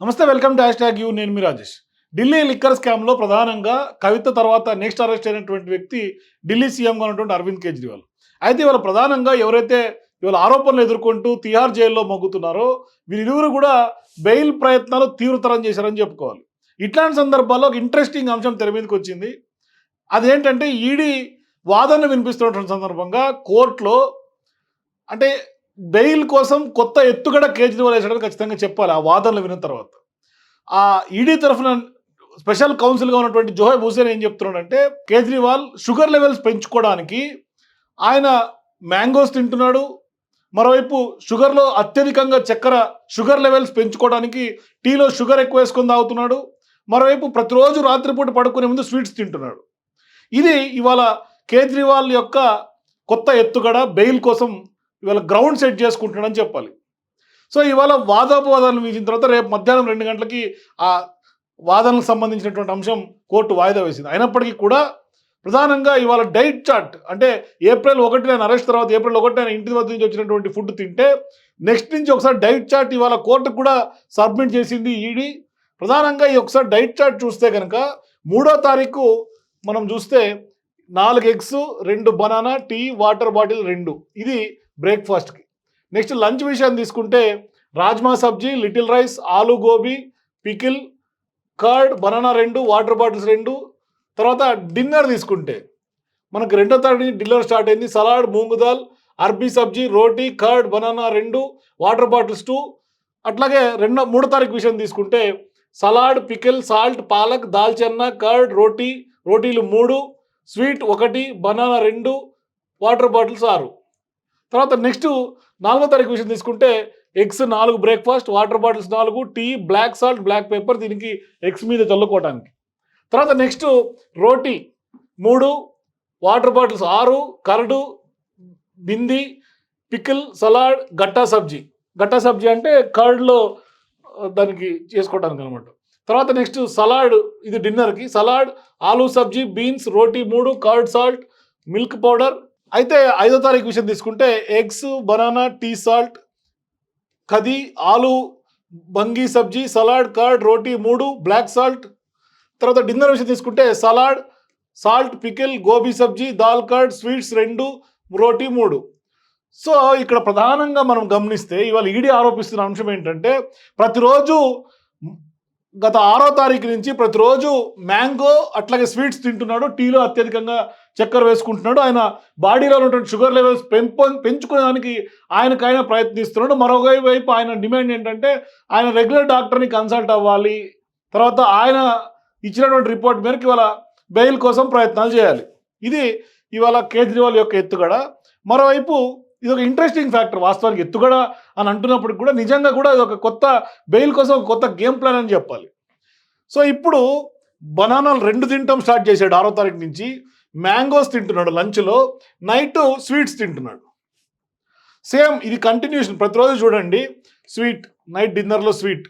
నమస్తే welcome dash tag you నేను మీ Rajesh. Delhi liquor స్కామ్లో ప్రధానంగా కవిత తర్వాత నెక్స్ట్ అరెస్ట్ అయినటువంటి వ్యక్తి ఢిల్లీ సీఎంగా ఉన్నటువంటి అరవింద్ కేజ్రీవాల్. అయితే ఇవాళ ప్రధానంగా ఎవరైతే ఇవాళ ఆరోపణలు ఎదుర్కొంటూ తిహార్ జైల్లో మొగ్గుతున్నారో వీరిరువురు కూడా బెయిల్ ప్రయత్నాలు తీవ్రతరం చేశారని చెప్పుకోవాలి. ఇట్లాంటి సందర్భాల్లో ఒక ఇంట్రెస్టింగ్ అంశం తెర మీదకి వచ్చింది. అదేంటంటే ఈడీ వాదనలు వినిపిస్తున్నటువంటి సందర్భంగా కోర్టులో అంటే బెయిల్ కోసం కొత్త ఎత్తుగడ కేజ్రీవాల్ వేసాడని ఖచ్చితంగా చెప్పాలి ఆ వాదనలు విన్న తర్వాత. ఆ ఈడీ తరఫున స్పెషల్ కౌన్సిల్గా ఉన్నటువంటి జోహెబ్ హుసేన్ ఏం చెప్తున్నాడంటే కేజ్రీవాల్ షుగర్ లెవెల్స్ పెంచుకోవడానికి ఆయన మ్యాంగోస్ తింటున్నాడు మరోవైపు షుగర్లో అత్యధికంగా చక్కెర షుగర్ లెవెల్స్ పెంచుకోవడానికి టీలో షుగర్ ఎక్కువ వేసుకొని తాగుతున్నాడు మరోవైపు ప్రతిరోజు రాత్రిపూట పడుకునే ముందు స్వీట్స్ తింటున్నాడు. ఇది ఇవాళ కేజ్రీవాల్ యొక్క కొత్త ఎత్తుగడ బెయిల్ కోసం ఇవాళ గ్రౌండ్ సెట్ చేసుకుంటున్నాడని చెప్పాలి. సో ఇవాళ వాదోపవాదాలు వీచిన తర్వాత రేపు మధ్యాహ్నం రెండు గంటలకి ఆ వాదనలకు సంబంధించినటువంటి అంశం కోర్టు వాయిదా వేసింది. అయినప్పటికీ కూడా ప్రధానంగా ఇవాళ డైట్ చార్ట్ అంటే ఏప్రిల్ ఒకటి నేను అరెస్ట్ తర్వాత ఏప్రిల్ ఒకటి నేను ఇంటి వద్ద నుంచి వచ్చినటువంటి ఫుడ్ తింటే నెక్స్ట్ నుంచి ఒకసారి డైట్ చార్ట్ ఇవాళ కోర్టుకు కూడా సబ్మిట్ చేసింది ఈడీ. ప్రధానంగా ఈ ఒకసారి డైట్ చార్ట్ చూస్తే కనుక మూడో తారీఖు మనం చూస్తే నాలుగు ఎగ్స్ రెండు బనానా టీ వాటర్ బాటిల్ రెండు. ఇది బ్రేక్ఫాస్ట్కి. నెక్స్ట్ లంచ్ విషయాన్ని తీసుకుంటే rajma sabzi little rice aloo gobi pickle curd banana రెండు వాటర్ బాటిల్స్ రెండు. తర్వాత డిన్నర్ తీసుకుంటే మనకు రెండో తారీఖు డిన్నర్ స్టార్ట్ అయింది. Salad moong dal arbi sabzi roti curd banana రెండు వాటర్ బాటిల్స్ టూ. అట్లాగే రెండో మూడో తారీఖు విషయం తీసుకుంటే సలాడ్ పికిల్ సాల్ట్ పాలక్ దాల్చెన్న కర్డ్ రోటీ రోటీలు మూడు. స్వీట్ ఒకటి బనానా రెండు వాటర్ బాటిల్స్ ఆరు. తర్వాత నెక్స్ట్ నాలుగో తారీఖు విషయం తీసుకుంటే ఎగ్స్ నాలుగు బ్రేక్ఫాస్ట్ వాటర్ బాటిల్స్ నాలుగు tea black salt black pepper దీనికి ఎగ్స్ మీద చల్లుకోవడానికి తర్వాత నెక్స్ట్ రోటీ మూడు వాటర్ బాటిల్స్ ఆరు కరడు బింది పికిల్ సలాడ్ గట్టా సబ్జీ. గట్టా సబ్జీ అంటే కర్డ్లో దానికి చేసుకోవడానికి అనమాట తర్వాత నెక్స్ట్ సలాడ్ ఇది డిన్నర్కి సలాడ్ ఆలూ సబ్జీ బీన్స్ రోటీ మూడు కర్డ్ సాల్ట్ మిల్క్ పౌడర్ అయితే ఐదో తారీఖు విషయం తీసుకుంటే ఎగ్స్ బనానా టీ సాల్ట్ కది ఆలు బంగీ సబ్జీ సలాడ్ కర్డ్ రోటీ మూడు బ్లాక్ సాల్ట్ తర్వాత డిన్నర్ విషయం తీసుకుంటే salad salt pickle gobi sabzi dal curd sweets రెండు రోటీ మూడు. సో ఇక్కడ ప్రధానంగా మనం గమనిస్తే ఇవాళ ఈడీ ఆరోపిస్తున్న అంశం ఏంటంటే ప్రతిరోజు గత ఆరో తారీఖు నుంచి ప్రతిరోజు మ్యాంగో అట్లాగే స్వీట్స్ తింటున్నాడు. టీలో అత్యధికంగా చక్కెర వేసుకుంటున్నాడు. ఆయన బాడీలో ఉన్నటువంటి షుగర్ లెవెల్స్ పెంపొ పెంచుకోవడానికి ఆయనకు ఆయన ప్రయత్నిస్తున్నాడు. మరొక వైపు ఆయన డిమాండ్ ఏంటంటే ఆయన రెగ్యులర్ డాక్టర్ని కన్సల్ట్ అవ్వాలి. తర్వాత ఆయన ఇచ్చినటువంటి రిపోర్ట్ మేరకు ఇవాళ బెయిల్ కోసం ప్రయత్నాలు చేయాలి. ఇది ఇవాళ కేజ్రీవాల్ యొక్క ఎత్తుగడ. మరోవైపు ఇది ఒక ఇంట్రెస్టింగ్ ఫ్యాక్టర్ వాస్తవానికి ఎత్తుగడ అని అంటున్నప్పుడు కూడా నిజంగా కూడా ఇది ఒక కొత్త బెయిల్ కోసం ఒక కొత్త గేమ్ ప్లాన్ అని చెప్పాలి. సో ఇప్పుడు బనానాలు రెండు తింటాం స్టార్ట్ చేశాడు ఆరో తారీఖు నుంచి. మ్యాంగోస్ తింటున్నాడు లంచ్లో నైట్ స్వీట్స్ తింటున్నాడు. సేమ్ ఇది కంటిన్యూషన్ ప్రతిరోజు చూడండి. స్వీట్ నైట్ డిన్నర్లో స్వీట్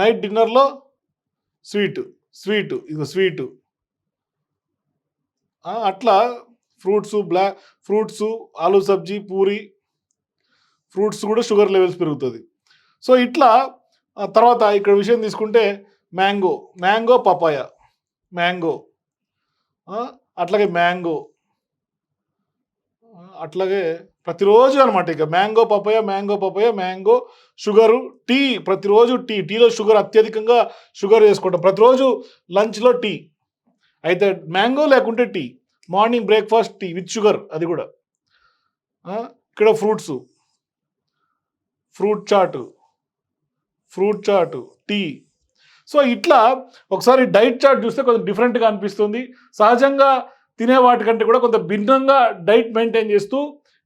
నైట్ డిన్నర్లో స్వీట్ స్వీట్ ఇది స్వీట్. అట్లా fruits black fruits aloo sabzi puri fruits కూడా షుగర్ లెవెల్స్ పెరుగుతుంది. సో ఇట్లా తర్వాత ఇక్కడ విషయం తీసుకుంటే మ్యాంగో మ్యాంగో పపాయ మ్యాంగో అట్లాగే మ్యాంగో అట్లాగే ప్రతిరోజు అనమాట ఇక mango papaya mango papaya mango sugar tea ప్రతిరోజు టీ టీలో షుగర్ అత్యధికంగా షుగర్ వేసుకుంటాం. ప్రతిరోజు లంచ్లో టీ. అయితే మ్యాంగో లేకుంటే tea. Morning breakfast tea with sugar అది కూడా. ఇక్కడ fruits. Fruit chaat. Fruit chaat tea. So ఇట్లా ఒకసారి డైట్ చార్ట్ చూస్తే కొంచెం డిఫరెంట్గా అనిపిస్తుంది. సహజంగా తినే వాటికంటే కూడా కొంత భిన్నంగా డైట్ మెయింటైన్ చేస్తూ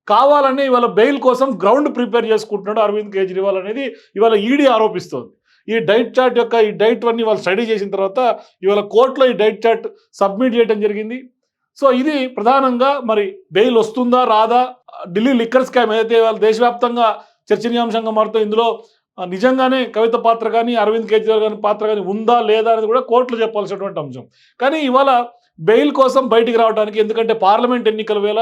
కావాలని ఇవాళ బెయిల్ కోసం గ్రౌండ్ ప్రిపేర్ చేసుకుంటున్నాడు అరవింద్ కేజ్రీవాల్ అనేది ఇవాళ ఈడీ ఆరోపిస్తోంది. ఈ డైట్ చార్ట్ యొక్క ఈ డైట్ అన్ని వాళ్ళు స్టడీ చేసిన తర్వాత ఇవాళ కోర్టులో ఈ డైట్ చార్ట్ సబ్మిట్ చేయడం జరిగింది. సో ఇది ప్రధానంగా మరి బెయిల్ వస్తుందా రాదా? ఢిల్లీ లిక్కర్ స్కామ్ ఏదైతే వాళ్ళ దేశవ్యాప్తంగా చర్చనీయాంశంగా మారుతో ఇందులో నిజంగానే కవిత పాత్ర కానీ అరవింద్ కేజ్రీవాల్ గారి పాత్ర కానీ ఉందా లేదా అనేది కూడా కోర్టులో చెప్పాల్సినటువంటి అంశం. కానీ ఇవాళ బెయిల్ కోసం బయటికి రావడానికి ఎందుకంటే పార్లమెంట్ ఎన్నికల వేళ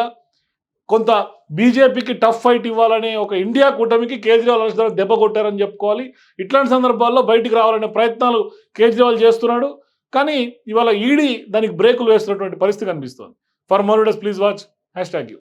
కొంత బీజేపీకి టఫ్ ఫైట్ ఇవ్వాలనే ఒక ఇండియా కూటమికి కేజ్రీవాల్ అరెస్ట్ దెబ్బ కొట్టారని చెప్పుకోవాలి. ఇట్లాంటి సందర్భాల్లో బయటికి రావాలనే ప్రయత్నాలు కేజ్రీవాల్ చేస్తున్నాడు. కానీ ఇవాళ ఈడీ దానికి బ్రేకులు వేస్తున్నటువంటి పరిస్థితి కనిపిస్తుంది. ఫర్ మోర్ డస్ please watch hashtag you